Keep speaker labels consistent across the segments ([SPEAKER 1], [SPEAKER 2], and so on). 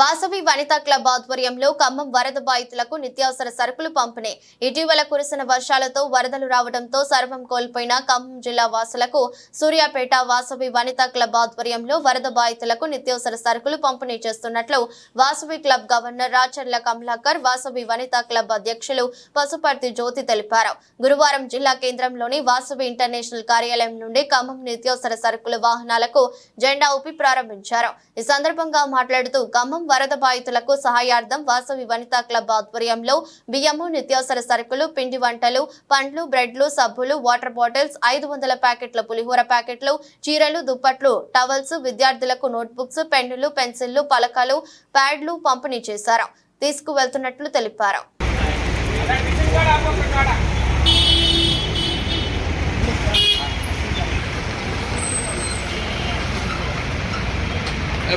[SPEAKER 1] Vasavi Vanitha club ఆధ్వర్యంలో ఖమ్మం వరద బాధితులకు నిత్యావసర సరుకులు పంపిణీ. ఇటీవల కురిసిన వర్షాలతో వరదలు రావడంతో సర్వం కోల్పోయిన ఖమ్మం జిల్లా వాసులకు సూర్యాపేట వాసవి వనితా క్లబ్ ఆధ్వర్యంలో వరద బాధితులకు నిత్యావసర సరుకులు పంపిణీ చేస్తున్నట్లు Vasavi club governor Racharla Kamalakar Vasavi Vanitha club అధ్యక్షులు పశుపర్తి జ్యోతి తెలిపారు. గురువారం జిల్లా కేంద్రంలోని వాసవి ఇంటర్నేషనల్ కార్యాలయం నుండి ఖమ్మం నిత్యావసర సరుకుల వాహనాలకు జెండా ఊపి ప్రారంభించారు. ఈ సందర్భంగా మాట్లాడుతూ ఖమ్మం వరద బాధితులకు సహాయార్థం వాసవి వనితా క్లబ్ ఆధ్వర్యంలో బియ్యము నిత్యావసర సరుకులు పిండి వంటలు పండ్లు బ్రెడ్లు సబ్బులు వాటర్ బాటిల్స్ ఐదు వందల ప్యాకెట్ల పులిహోర ప్యాకెట్లు చీరలు దుప్పట్లు టవల్స్ విద్యార్థులకు నోట్బుక్స్ పెన్నులు పెన్సిళ్ళు పలకలు ప్యాడ్లు పంపిణీ చేశారు. తీసుకువెళ్తున్నట్లు తెలిపారు.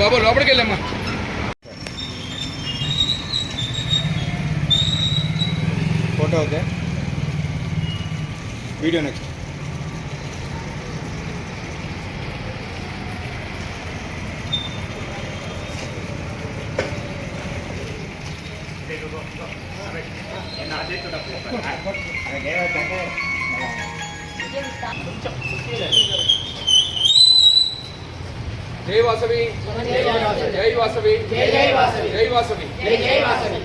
[SPEAKER 2] బాబు లోపలికి వెళ్ళమ్మా.
[SPEAKER 3] ఫోటో ఓకే వీడియో నెక్స్ట్
[SPEAKER 2] జై వాసవి జై వాసవి జై వాసవి జై వాసవి
[SPEAKER 4] జైవాసవి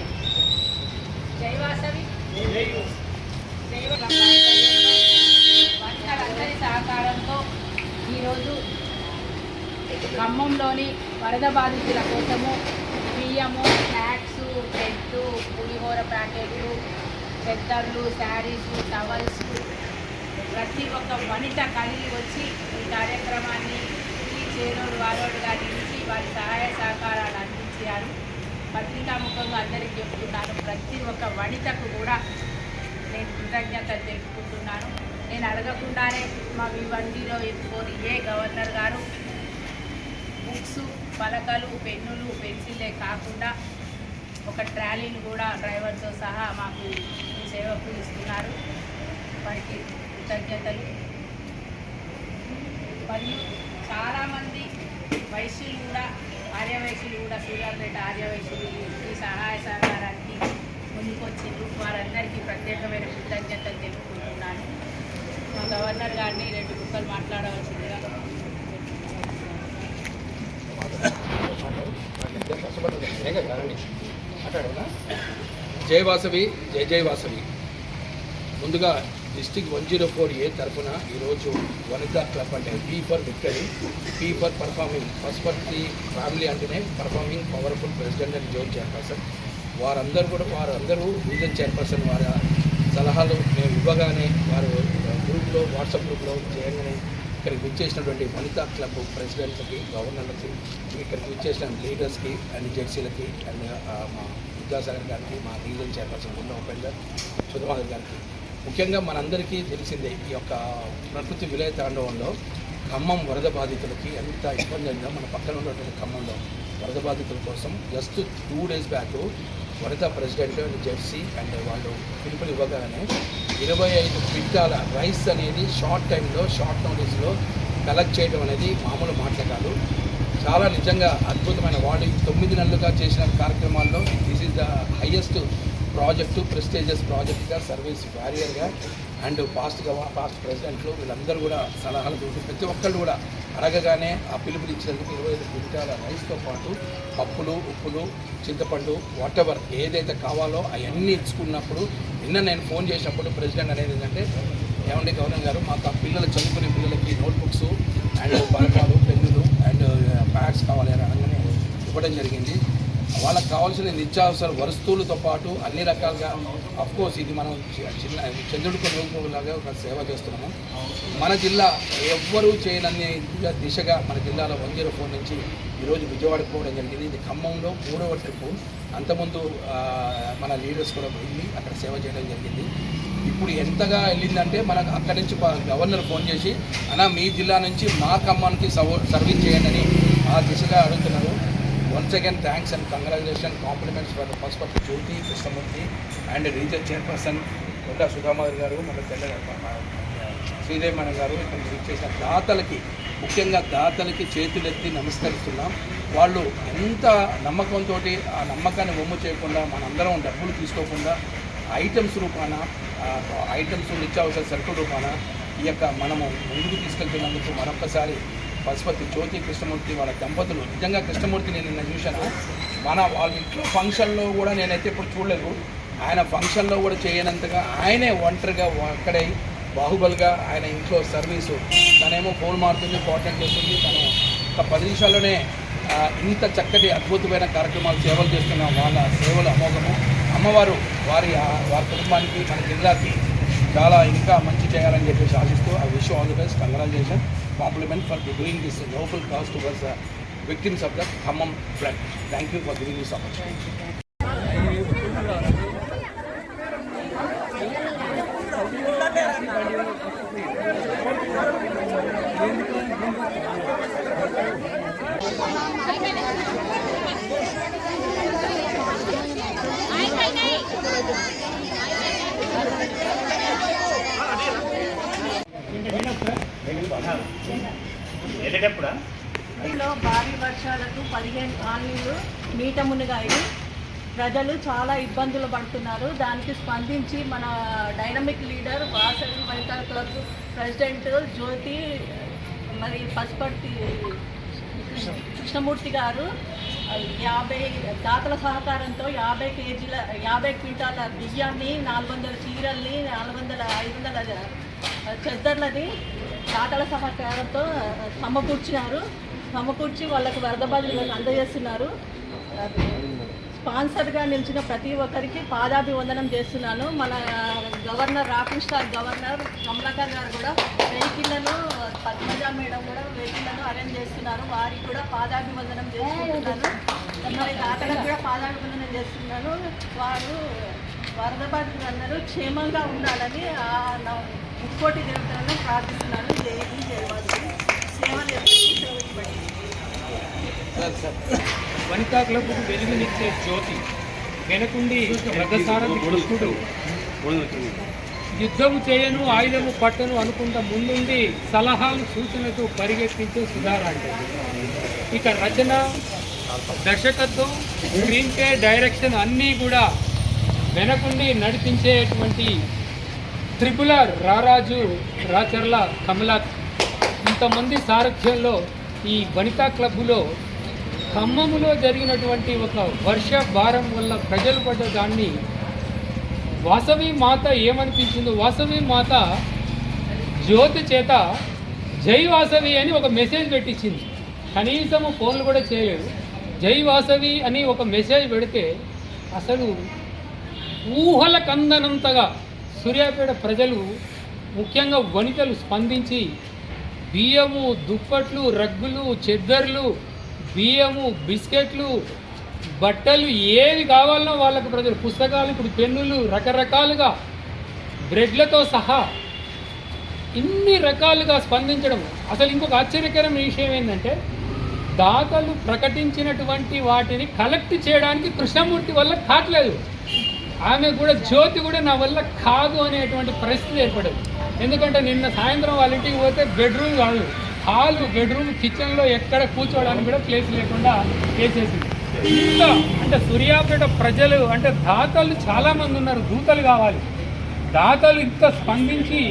[SPEAKER 4] వంటలందరి సహకారంతో ఈరోజు ఖమ్మంలోని వరద బాధితుల కోసము బియ్యము స్నాక్స్ బ్రెడ్ పులిహోర ప్యాకెట్లు చెద్దర్లు శారీస్ టవల్స్ ప్రతి ఒక్క వనిత కలిగి వచ్చి ఈ కార్యక్రమాన్ని ఈ చేరోడు వారోడుగా నిలిచి వారి సహాయ సహకారాలు అందించారు. పత్రికాముఖంగా అందరికీ చెప్తున్నాను. ప్రతి ఒక్క వనితకు కూడా నేను కృతజ్ఞత తెలుపుకుంటున్నాను. నేను అడగకుండానే మా V one zero four A governor గారు బుక్స్ పలకలు పెన్నులు పెన్సిల్లే కాకుండా ఒక ట్రాలీని కూడా డ్రైవర్తో సహా మాకు ఈ సేవకు ఇస్తున్నారు. వారికి కృతజ్ఞతలు. మరియు చాలామంది వైశ్యులు కూడా ఆర్యవైశ్యులు కూడా సూర్యాపేట ఆర్యవైశ్యులు ఈ సహాయ సహకారానికి ముందుకొచ్చిండ్రు. వారందరికీ ప్రత్యేకమైన కృతజ్ఞతలు తెలుపుకుంటున్నాను. మా గవర్నర్ గారిని రెండు కుక్కలు మాట్లాడవలసిందిగా
[SPEAKER 2] జై వాసవి జై జై వాసవి. ముందుగా district one zero four A తరఫున ఈరోజు వనితా క్లబ్ అంటే P for victory P for performing Pasupathi family అంటేనే పర్ఫార్మింగ్ పవర్ఫుల్ ప్రెసిడెంట్ అని జోన్ చైర్పర్సన్ వారందరూ కూడా వారందరూ రీజన్ చైర్పర్సన్ వారి సలహాలు మేము ఇవ్వగానే వారు గ్రూప్లో వాట్సాప్ గ్రూప్లో చేయగానే ఇక్కడికి విచ్చేసినటువంటి వనితా క్లబ్ ప్రెసిడెంట్లకి గవర్నర్లకి ఇక్కడికి విచ్చేసిన లీడర్స్కి అండ్ జెడ్సీలకి అండ్ మా విద్యాసాగర్ గారికి మా రీజన్ చైర్పర్సన్ గుండా ఉపేందర్ సుధమాధర్ గారికి. ముఖ్యంగా మనందరికీ తెలిసిందే ఈ యొక్క ప్రకృతి విలయ తాండవంలో ఖమ్మం వరద బాధితులకి ఎంత ఇబ్బంది అయిందో మన పక్కన ఉన్నటువంటి ఖమ్మంలో వరద బాధితుల కోసం జస్ట్ టూ డేస్ బ్యాక్ వరద ప్రెసిడెంట్ అండ్ జెర్సీ అండ్ వాళ్ళు పిలుపులు ఇవ్వగానే ఇరవై ఐదు క్వింటాల రైస్ అనేది షార్ట్ టైంలో షార్ట్ నోటీస్లో కలెక్ట్ చేయడం అనేది మామూలు మాటలు కాదు. చాలా నిజంగా అద్భుతమైన వాళ్ళు తొమ్మిది నెలలుగా చేసిన కార్యక్రమాల్లో this is the highest project prestigious ప్రాజెక్ట్గా service బ్యారియర్గా అండ్ పాస్ట్ గవ పాస్ట్ ప్రెసిడెంట్లు వీళ్ళందరూ కూడా సలహాలు చూసి ప్రతి ఒక్కళ్ళు కూడా అడగగానే ఆ పిలుపు ఇచ్చినందుకు ఇరవై ఐదు క్వింటాల రైస్తో పాటు పప్పులు ఉప్పులు చింతపండు వాటెవర్ ఏదైతే కావాలో అవన్నీ ఇచ్చుకున్నప్పుడు నిన్న నేను ఫోన్ చేసినప్పుడు ప్రెసిడెంట్ అనేది ఏంటంటే ఏమండి గవర్నర్ గారు మాకు ఆ పిల్లలు చదువుకునే పిల్లలకి నోట్బుక్స్ అండ్ పలకాలు పెన్నులు అండ్ ప్యాడ్స్ కావాలి అని అనగానే ఇవ్వడం జరిగింది. వాళ్ళకి కావాల్సిన నిత్యావసర వస్తువులతో పాటు అన్ని రకాలుగా అఫ్కోర్స్ ఇది మనం చిన్న చంద్రుడికి రూపంలాగా ఒక సేవ చేస్తున్నాము. మన జిల్లా ఎవ్వరూ చేయనన్ని దిశగా మన జిల్లాలో వన్ జీరో ఫోర్ నుంచి ఈరోజు విజయవాడకు పోవడం జరిగింది. ఇది ఖమ్మంలో మూడవ ట్రిప్పు అంతకుముందు మన లీడర్స్ కూడా వెళ్ళి అక్కడ సేవ చేయడం జరిగింది. ఇప్పుడు ఎంతగా వెళ్ళిందంటే మనకు అక్కడి నుంచి గవర్నర్ ఫోన్ చేసి అన్నా మీ జిల్లా నుంచి మా ఖమ్మానికి సర్వీస్ చేయండి అని ఆ దిశగా అడుగుతున్నారు. Once again thanks and congratulation compliments for first for Jyothi Krishnamurthy and region chairperson Konda Sudhamadhi గారు మన తెల్ల శ్రీదేవి మన గారు ఇక్కడికి చేసిన దాతలకి ముఖ్యంగా దాతలకి చేతులెత్తి నమస్కరిస్తున్నాం. వాళ్ళు ఎంత నమ్మకంతో ఆ నమ్మకాన్ని బొమ్మ చేయకుండా మనందరం డబ్బులు తీసుకోకుండా ఐటమ్స్ రూపాన ఐటమ్స్ నిత్యావసర సరుకుల రూపాన ఈ యొక్క మనము ముందుకు తీసుకెళ్తున్నందుకు మరొకసారి పశుపతి జ్యోతి కృష్ణమూర్తి వాళ్ళ దంపతులు. నిజంగా కృష్ణమూర్తి నేను నిన్న చూశాను? మన వాళ్ళ ఇంట్లో ఫంక్షన్లో కూడా నేనైతే ఇప్పుడు చూడలేదు. ఆయన ఫంక్షన్లో కూడా చేయనంతగా ఆయనే ఒంటరిగా అక్కడే బాహుబలిగా ఆయన ఇంట్లో సర్వీసు. తనేమో ఫోన్ మారుతుంది కోఆర్డినేట్ చేస్తుంది. తను ఒక పది నిమిషాల్లోనే ఇంత చక్కటి అద్భుతమైన కార్యక్రమాలు సేవలు చేస్తున్న వాళ్ళ సేవలు అమోఘము. అమ్మవారు వారి వారి కుటుంబానికి మన జిల్లాకి చాలా ఇంకా మంచి చేయాలని చెప్పేసి ఆశిస్తూ I wish all the best. Congratulation compliment for the doing this noble cause towards victims of the Khammam flood thank you for giving this opportunity
[SPEAKER 3] వెళ్ళేటప్పుడా
[SPEAKER 5] ఢిల్లీలో భారీ వర్షాలకు పదిహేను కాలనీలు నీట మునిగాయి. ప్రజలు చాలా ఇబ్బందులు పడుతున్నారు. దానికి స్పందించి మన dynamic leader Vasavi Vanitha club president Jyothi మరి పసుపర్తి కృష్ణమూర్తి గారు యాభై దాతల సహకారంతో యాభై కేజీల యాభై క్వింటాల బియ్యాన్ని నాలుగు వందల చీరల్ని నాలుగు వందల ఐదు వందల చెద్దర్లని దాతల సహకారంతో సమకూర్చినారు. సమకూర్చి వాళ్ళకు వరద బాధితులకు అందజేస్తున్నారు. స్పాన్సర్గా నిలిచిన ప్రతి ఒక్కరికి పాదాభివందనం చేస్తున్నాను. మన governor rocking star governor Kamalakar గారు కూడా వెహికల్లను పద్మజ మేడం కూడా వెహికల్లను అరేంజ్ చేస్తున్నారు. వారికి కూడా పాదాభివందనం చేస్తున్నాను మరి దాతలకు కూడా పాదాభివందనం చేస్తున్నాను. వారు వరద బాధితులందరూ క్షేమంగా ఉండాలని ఆ ముక్కోటి దేవతలను ప్రార్థిస్తున్నాను
[SPEAKER 6] వనితా క్లబ్కు వెలుగునిచ్చే జ్యోతి వెనకుండి రథసారథి కృష్ణుడు యుద్ధము చేయను ఆయుధము పట్టను అనుకుంటా ముందుండి సలహాలు సూచనలతో పరిగెత్తించే సుధారాంటి ఇక రచన దర్శకత్వం స్క్రీన్ ప్లే డైరెక్షన్ అన్నీ కూడా వెనకుండి నడిపించేటువంటి త్రిపులర్ రారాజు రాచర్ల కమలాత్ ఇంతమంది సారథ్యంలో ఈ వనితా క్లబ్బులో ఖమ్మములో జరిగినటువంటి ఒక వర్ష భారం వల్ల ప్రజలు పడ్డ దాన్ని వాసవి మాత ఏమనిపించిందో వాసవి మాత జ్యోతి చేత జై వాసవి అని ఒక మెసేజ్ పెట్టించింది. కనీసము ఫోన్లు కూడా చేయలేదు. జై వాసవి అని ఒక మెసేజ్ పెడితే అసలు ఊహల కందనంతగా సూర్యాపేట ప్రజలు ముఖ్యంగా వనితలు స్పందించి బియ్యము దుప్పట్లు రగ్గులు చెద్దర్లు బియ్యము బిస్కెట్లు బట్టలు ఏవి కావాలన్నా వాళ్ళకు ప్రజలు పుస్తకాలు ఇప్పుడు పెన్నులు రకరకాలుగా బ్రెడ్లతో సహా ఇన్ని రకాలుగా స్పందించడం. అసలు ఇంకొక ఆశ్చర్యకరమైన విషయం ఏంటంటే దాతలు ప్రకటించినటువంటి వాటిని కలెక్ట్ చేయడానికి కృష్ణమూర్తి వల్ల కాట్లేదు ఆమె కూడా జ్యోతి కూడా నా వల్ల కాదు అనేటువంటి పరిస్థితి ఏర్పడదు. ఎందుకంటే నిన్న సాయంత్రం వాళ్ళ ఇంటికి పోతే బెడ్రూమ్ కాదు హాల్ బెడ్రూమ్ కిచెన్లో ఎక్కడ కూర్చోవడానికి కూడా ప్లేస్ లేకుండా చేసేసింది. ఇంకా అంటే సూర్యాపేట ప్రజలు అంటే దాతలు చాలామంది ఉన్నారు దూతలు కావాలి. దాతలు ఇంత స్పందించి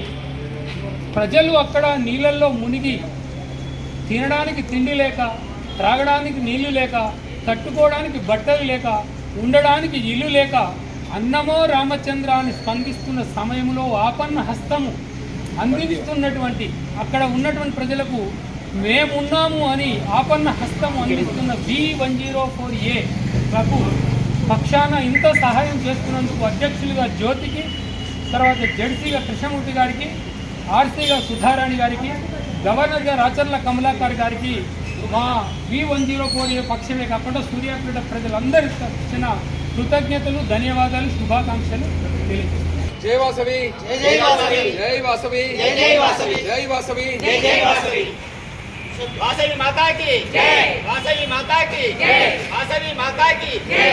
[SPEAKER 6] ప్రజలు అక్కడ నీళ్ళల్లో మునిగి తినడానికి తిండి లేక త్రాగడానికి నీళ్ళు లేక కట్టుకోవడానికి బట్టలు లేక ఉండడానికి ఇల్లు లేక అన్నమో రామచంద్ర అని స్పందిస్తున్న సమయంలో ఆపన్న హస్తము అందిస్తున్నటువంటి అక్కడ ఉన్నటువంటి ప్రజలకు మేమున్నాము అని ఆపన్న హస్తం అందిస్తున్న B one zero four A లకు పక్షాన ఇంత సహాయం చేస్తున్నందుకు అధ్యక్షులుగా జ్యోతికి తర్వాత జెడ్సీగా కృష్ణమూర్తి గారికి ఆర్సీగా సుధారాణి గారికి గవర్నర్గా రాచర్ల కమలాకర్ గారికి మా V one zero four A పక్షమే కాకుండా సూర్యాపేట ప్రజలందరి తరఫున కృతజ్ఞతలు ధన్యవాదాలు శుభాకాంక్షలు తెలియజేస్తున్నాను.
[SPEAKER 2] జై వాసవి. జై వాసవి. జై వాసవి. జై జై వాసవి. జై వాసవి.
[SPEAKER 7] జై జై వాసవి. వాసవి మాతాకి. జై. వాసవి మాతాకి. జై. వాసవి మాతాకి. జై.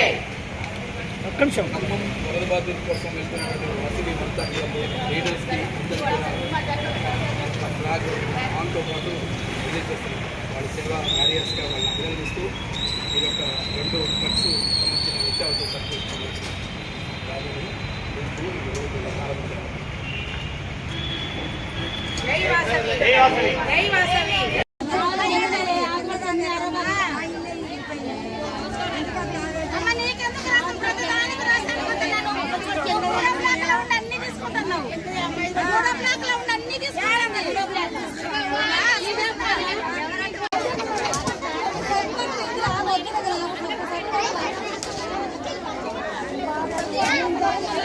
[SPEAKER 2] కోసం వెళ్తున్నటువంటి అంతా లీడర్స్కి ఫ్లాగ్ ఆన్తో పాటు రిలీజ్ చేస్తున్నాం వాళ్ళ సేవా వారియర్స్గా వాళ్ళని అభినందిస్తూ ఈ యొక్క రెండు ట్రక్స్ సంబంధించిన నిత్యావసర సరుకులు సంబంధించిన దానిని నింపుతూ